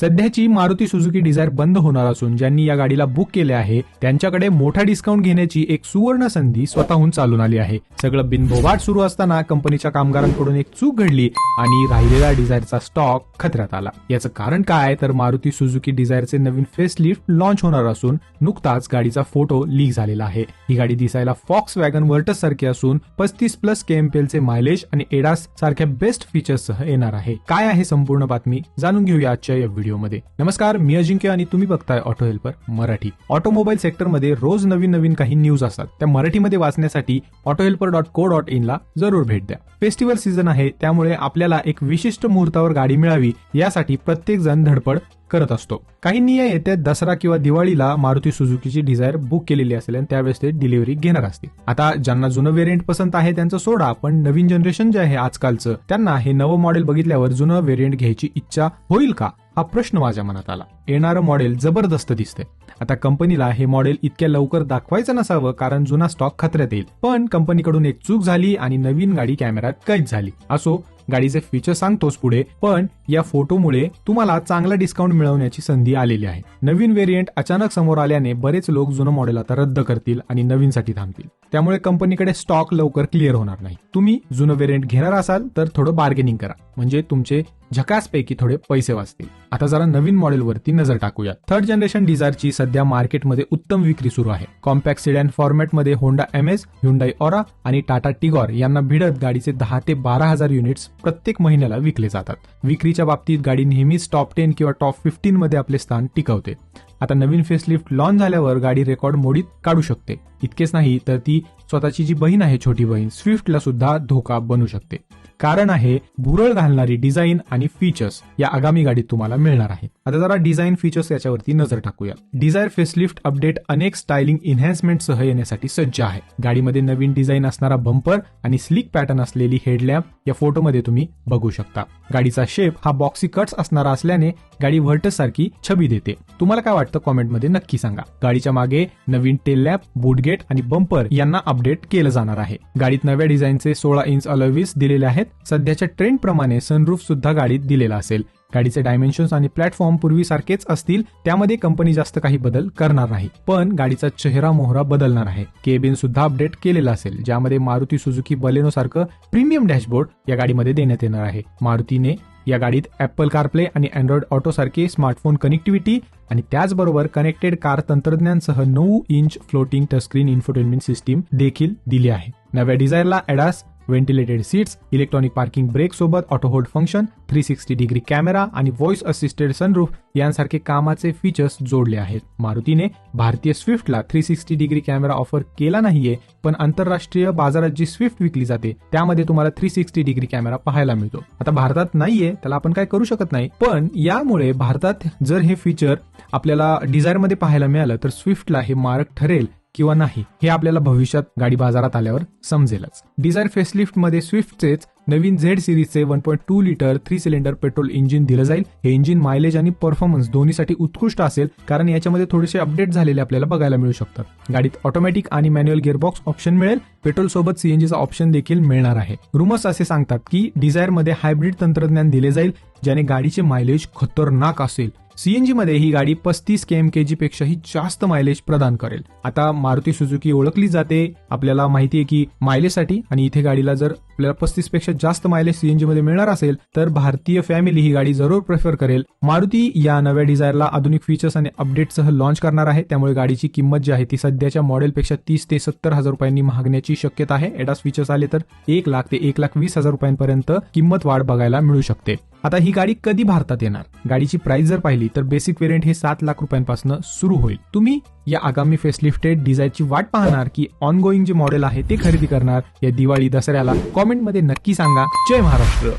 सध्याची Maruti Suzuki Dzire बंद होणार असून ज्यांनी या गाडीला बुक केले आहे त्यांच्याकडे मोठा डिस्काउंट घेण्याची एक सुवर्ण संधी स्वतःहून चालून आली आहे. सगळं बिनभोवाट सुरू असताना कंपनीच्या कामगारांकडून एक चूक घडली आणि राहिलेला डिझायरचा स्टॉक खतऱ्यात आला. याचं कारण काय? तर मारुती सुझुकी डिझायरचे नवीन फेस लिफ्ट लॉन्च होणार असून नुकताच गाडीचा फोटो लीक झालेला आहे. ही गाडी दिसायला फॉक्स वॅगन वर्टस सारखी असून पस्तीस प्लस केएमपीएलचे मायलेज आणि एडास सारख्या बेस्ट फीचर्स सह येणार आहे. काय आहे संपूर्ण बातमी? जाणून घेऊया आजच्या या व्हिडिओमध्ये नमस्कार मी अजिंक्य आणि तुम्ही बघताय ऑटो हेल्पर मराठी. ऑटोमोबाईल सेक्टरमध्ये रोज नवीन नवीन काही न्यूज असतात. त्या मराठीमध्ये वाचण्यासाठी auto helper dot co dot in ला जरूर भेट द्या. फेस्टिवल सीझन आहे त्यामुळे आपल्याला एक विशिष्ट मुहूर्तावर गाडी मिळावी यासाठी प्रत्येक जण धडपड करत असतो. काहींनी या येत्या दसरा किंवा दिवाळीला मारुती सुझुकीची डिझायर बुक केलेली असेल आणि त्यावेळेस ते डिलिव्हरी घेणार असतील. आता ज्यांना जुनं व्हेरियंट पसंत आहे त्यांचं सोडा पण नवीन जनरेशन जे आहे आजकालचं त्यांना हे नवं मॉडेल बघितल्यावर जुनं व्हेरियंट घ्यायची इच्छा होईल का? हा प्रश्न माझ्या मनात आला. येणारं मॉडेल जबरदस्त दिसतंय. आता कंपनीला हे मॉडेल इतक्या लवकर दाखवायचं नसावं कारण जुना स्टॉक खतऱ्यात येईल. पण कंपनीकडून एक चूक झाली आणि नवीन गाडी कॅमेऱ्यात कैद झाली. असो गाडीचे फीचर सांगतोच पुढे पण या फोटोमुळे तुम्हाला चांगला डिस्काउंट मिळवण्याची संधी आलेली आहे. नवीन व्हेरियंट अचानक समोर आल्याने बरेच लोक जुनं मॉडेल आता रद्द करतील आणि नवीनसाठी थांबतील. त्यामुळे कंपनीकडे स्टॉक लवकर क्लिअर होणार नाही. तुम्ही जुनं व्हेरियंट घेणार असाल तर थोडं बार्गेनिंग करा. म्हणजे तुमचे झकासपैकी थोडे पैसे वाचतील. आता जरा नवीन मॉडेलवरती नजर टाकूया. थर्ड जनरेशन डिझायरची सध्या मार्केटमध्ये उत्तम विक्री सुरू आहे. कॉम्पॅक्ट सिडॅन फॉर्मॅटमध्ये Honda M S Hyundai Aura आणि टाटा टिगॉर यांना भिडत गाडीचे दहा ते बारा हजार युनिट्स प्रत्येक महिन्याला विकले जातात. विक्रीच्या बाबतीत गाडी नेहमीच टॉप टेन किंवा टॉप फिफ्टीन मध्ये आपले स्थान टिकवते. आता नवीन फेसलिफ्ट लॉन्च झाल्यावर गाडी रेकॉर्ड मोडीत काढू शकते. इतकेच नाही तर ती स्वतःची जी बहीण आहे छोटी बहीण स्विफ्टला सुद्धा धोका बनू शकते. कारण आहे भुरळ घालणारी डिझाईन आणि फीचर्स या आगामी गाडीत तुम्हाला मिळणार आहे आता जरा डिझाईन फीचर्स याच्यावरती नजर टाकूया. डिझायर फेसलिफ्ट अपडेट अनेक स्टायलिंग इन्हान्समेंट सह येण्यासाठी सज्ज आहे. गाडीमध्ये नवीन डिझाईन असणारा बंपर आणि स्लिक पॅटर्न असलेली हेडलॅम्प या फोटोमध्ये तुम्ही बघू शकता. गाडीचा शेप हा बॉक्सी कट्स असणारा असल्याने गाडी व्हर्टससारखी छबी देते. तुम्हाला काय वाटतं कॉमेंटमध्ये नक्की सांगा. गाडीच्या मागे नवीन टेल लॅप बुटगेट आणि बंपर यांना अपडेट केलं जाणार आहे. गाडीत नव्या डिझाईनचे सोळा इंच अलवीस दिलेले आहेत. सध्याच्या ट्रेंड प्रमाणे सनरूफ सुद्धा गाडीत दिलेला असेल. गाडीचे डायमेन्शन्स आणि प्लॅटफॉर्म पूर्वीसारखेच असतील त्यामध्ये कंपनी जास्त काही बदल करणार नाही. पण गाडीचा चेहरा मोहरा बदलणार आहे. केबिन सुद्धा अपडेट केलेला असेल ज्यामध्ये मारुती सुझुकी बलेनो सारखं प्रीमियम डॅशबोर्ड या गाडीमध्ये देण्यात येणार आहे. मारुतीने या गाडीत ऍपल कारप्ले आणि अँड्रॉइड ऑटो सारखी स्मार्टफोन कनेक्टिव्हिटी आणि त्याचबरोबर कनेक्टेड कार तंत्रज्ञानसह नऊ inch floating touchscreen infotainment system देखील दिली आहे. नव्या डिझायरला ADAS ventilated seats electronic parking brake सोबत auto hold function three sixty degree camera आणि व्हॉइस असिस्टेड सनरूफ यांसारखे कामाचे फीचर्स जोडले आहेत. मारुतीने भारतीय स्विफ्टला three sixty degree camera offer केला नाहीये पण आंतरराष्ट्रीय बाजारात जी स्विफ्ट विकली जाते त्यामध्ये तुम्हाला थ्री सिक्स्टी डिग्री कॅमेरा पाहायला मिळतो. आता भारतात नाहीये त्याला आपण काय करू शकत नाही पण यामुळे भारतात जर हे फीचर आपल्याला डिझायरमध्ये पाहायला मिळालं तर स्विफ्टला हे मारक ठरेल. किंवा नाही हे आपल्याला भविष्यात गाडी बाजारात आल्यावर समजेलच. डिझायर फेसलिफ्टमध्ये स्विफ्टचेच नवीन Z सिरीजचे one point two litre three cylinder petrol engine दिलं जाईल. हे इंजिन मायलेज आणि परफॉर्मन्स दोन्हीसाठी उत्कृष्ट असेल कारण याच्यामध्ये थोडेसे अपडेट झालेले आपल्याला बघायला मिळू शकतात. गाडीत ऑटोमॅटिक आणि मॅन्युअल गिअरबॉक्स ऑप्शन मिळेल. पेट्रोल सोबत सीएनजीचा ऑप्शन देखील मिळणार आहे. रुमर्स असे सांगतात की डिझायरमध्ये हायब्रिड तंत्रज्ञान दिले जाईल ज्याने गाडीचे मायलेज खतरनाक असेल. सीएनजी मध्ये ही गाडी पस्तीस के एम के जी पेक्षाही जास्त मायलेज प्रदान करेल. आता मारुती सुझुकी ओळखली जाते. आपल्याला माहिती आहे की मायलेजसाठी आणि इथे गाडीला जर आपल्याला पस्तीसपेक्षा जास्त मायलेज सीएनजी मध्ये मिळणार असेल तर भारतीय फॅमिली ही गाडी जरूर प्रेफर करेल. मारुती या नव्या डिझायरला आधुनिक फीचर्स आणि अपडेटसह लॉन्च करणार आहे. त्यामुळे गाडीची किंमत जी आहे ती सध्याच्या मॉडेलपेक्षा तीस ते सत्तर हजार रुपयांनी महागण्याची शक्यता आहे. एडास फीचर्स आले तर एक लाख ते एक लाख वीस हजार रुपयांपर्यंत किंमत वाढ बघायला मिळू शकते. आता ही गाडी कधी भारतात येणार? गाडीची प्राइस जर पाहिली तर बेसिक वेरियंट हे सात लाख रुपयांपासून सुरू होईल. तुम्ही या आगामी फेसलिफ्टेड डिझाईनची वाट पाहणार की ऑनगोईंग जे मॉडेल आहे ते खरेदी करणार. या दिवाळी दसऱ्याला कमेंटमध्ये नक्की सांगा. जय महाराष्ट्र.